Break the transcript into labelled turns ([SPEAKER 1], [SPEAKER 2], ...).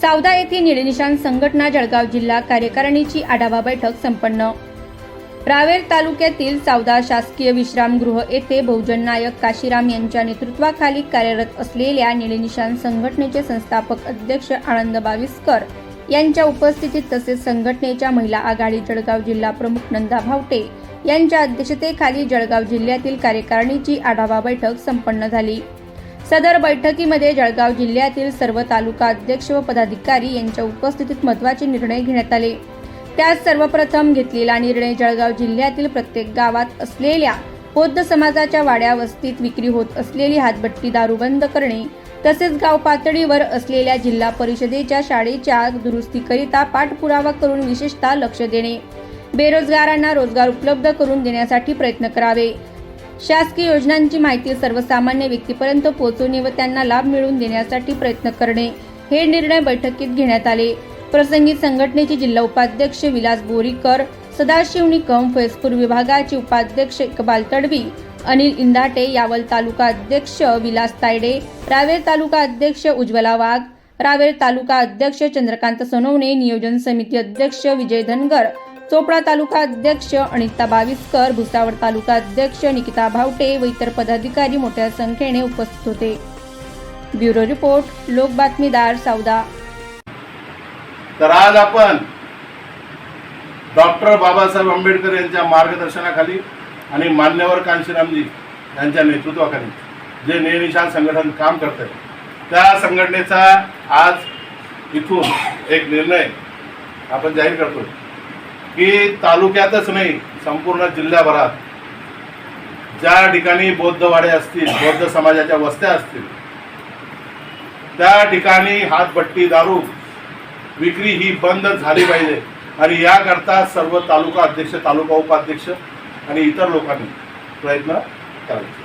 [SPEAKER 1] सावदा येथे निळनिशाण संघटना जळगाव जिल्हा कार्यकारिणीची आढावा बैठक संपन्न. रावेर तालुक्यातील सावदा शासकीय विश्रामगृह येथे बहुजन नायक काशीराम यांच्या नेतृत्वाखाली कार्यरत असलेल्या निळनिशाण संघटनेचे संस्थापक अध्यक्ष आनंद बाविस्कर यांच्या उपस्थितीत तसेच संघटनेच्या महिला आघाडी जळगाव जिल्हा प्रमुख नंदा भावटे यांच्या अध्यक्षतेखाली जळगाव जिल्ह्यातील कार्यकारिणीची आढावा बैठक संपन्न झाली. सदर बैठकीमध्ये जळगाव जिल्ह्यातील सर्व तालुका अध्यक्ष व पदाधिकारी यांच्या उपस्थितीत महत्त्वाचे निर्णय घेण्यात आले. त्यात सर्वप्रथम घेतलेला निर्णय जळगाव जिल्ह्यातील प्रत्येक गावात असलेल्या बौद्ध समाजाच्या वाड्या वस्तीत विक्री होत असलेली हातभट्टी दारू बंद करणे तसेच गाव पातळीवर असलेल्या जिल्हा परिषदेच्या शाळेच्या दुरुस्तीकरिता पाठपुरावा करून विशेषतः लक्ष देणे बेरोजगारांना रोजगार उपलब्ध करून देण्यासाठी प्रयत्न करावे. शासकीय योजनांची माहिती सर्वसामान्य व्यक्तीपर्यंत पोहोचवणे व त्यांना लाभ मिळवून देण्यासाठी प्रयत्न करणे हे निर्णय बैठकीत घेण्यात आले. प्रसंगी संघटनेचे जिल्हा उपाध्यक्ष विलास बोरीकर सदाशिव निकम फैजपूर विभागाचे उपाध्यक्ष इकबाल तडवी अनिल इंदाटे यावल तालुका अध्यक्ष विलास तायडे रावेर तालुका अध्यक्ष उज्ज्वला वाघ रावेर तालुका अध्यक्ष चंद्रकांत सोनवणे नियोजन समिती अध्यक्ष विजय धनगर चोपडा तालुका अध्यक्ष अनिता बावीसकर भुसावळ तालुका अध्यक्ष निकिता भावटे व इतर पदाधिकारी मोठ्या संख्येने उपस्थित होते. ब्युरो रिपोर्ट लोक बातमीदार सावदा.
[SPEAKER 2] तर आज आपण डॉक्टर बाबासाहेब आंबेडकर यांच्या मार्गदर्शनाखाली आणि मान्यवर कांशीरामजी यांच्या नेतृत्वाखाली जे नेनिशान संघटन काम करत आहे त्या संघटनेचा आज इथून एक निर्णय आपण जाहीर करतो की तालुक्यातच नाही संपूर्ण जिल्ह्याभरात. ज्या ठिकाणी बौद्धवाडे असतील बौद्ध समाजाच्या वस्त्या असतील त्या ठिकाणी हातभट्टी दारू विक्री ही बंद झाली पाहिजे. आणि याकरता सर्व तालुका अध्यक्ष तालुका उपाध्यक्ष आणि इतर लोकांनी प्रयत्न करायचे.